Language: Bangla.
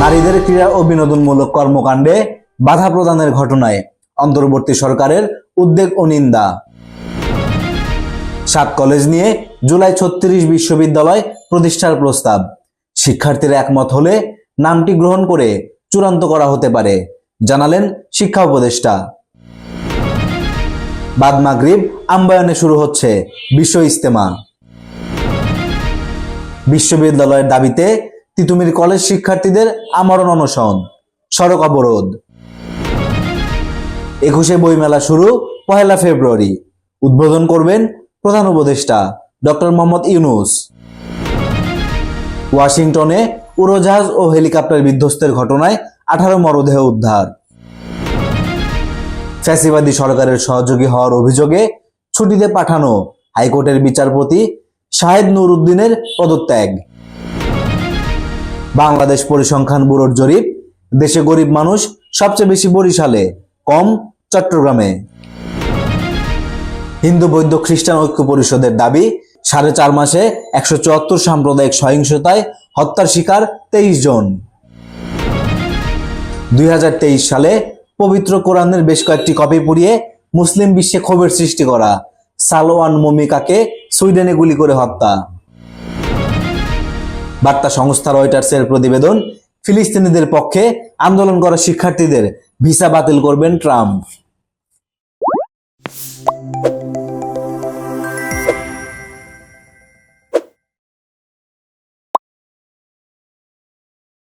নারীদের ক্রীড়া ও বিনোদনমূলক কর্মকাণ্ডে বাধা প্রদানের ঘটনায় অন্তর্বর্তী সরকারের উদ্বেগ ও নিন্দা। সাত কলেজ নিয়ে জুলাই ছত্রিশ বিশ্ববিদ্যালয় প্রতিষ্ঠার প্রস্তাব। শিক্ষার্থীরা একমত হলে নামটি গ্রহণ করে চূড়ান্ত করা হতে পারে, জানালেন শিক্ষা উপদেষ্টা। বাদ মাগরিব আম্বায়নে শুরু হচ্ছে বিশ্ব ইস্তেমা বিশ্ববিদ্যালয়ের দাবিতে তিতুমির কলেজ শিক্ষার্থীদের আমরণ অনশন, সড়ক অবরোধ। একুশে বইমেলা শুরু পহেলা ফেব্রুয়ারি। উদ্বোধন করবেন প্রধান উপদেষ্টা ডক্টর মোহাম্মদ ইউনুস। ওয়াশিংটনে উড়োজাহাজ ও হেলিকপ্টার বিধ্বস্তের ঘটনায় আঠারো মরদেহ উদ্ধার। ফ্যাসিবাদী সরকারের সহযোগী হওয়ার অভিযোগে ছুটিতে পাঠানো হাইকোর্টের বিচারপতি শাহেদ নুর উদ্দিনের পদত্যাগ। বাংলাদেশ পরিসংখ্যান ব্যুরোর জরিপ, দেশে গরিব মানুষ সবচেয়ে বেশি বরিশালে, কম চট্টগ্রামে। হিন্দু বৌদ্ধ খ্রিস্টান ঐক্য পরিষদের দাবি, সাড়ে চার মাসে একশো চুয়াত্তর সাম্প্রদায়িক সহিংসতায় হত্যার শিকার তেইশ জন। দুই হাজার তেইশ সালে পবিত্র কোরআনের বেশ কয়েকটি কপি পুড়িয়ে মুসলিম বিশ্বে ক্ষোভের সৃষ্টি করা সালোয়ান মমিকাকে সুইডেনে গুলি করে হত্যা। বার্তা সংস্থা রয়টার্সের প্রতিবেদন ফিলিস্তিনিদের পক্ষে আন্দোলন করা শিক্ষার্থীদের ভিসা বাতিল করবেন ট্রাম্প।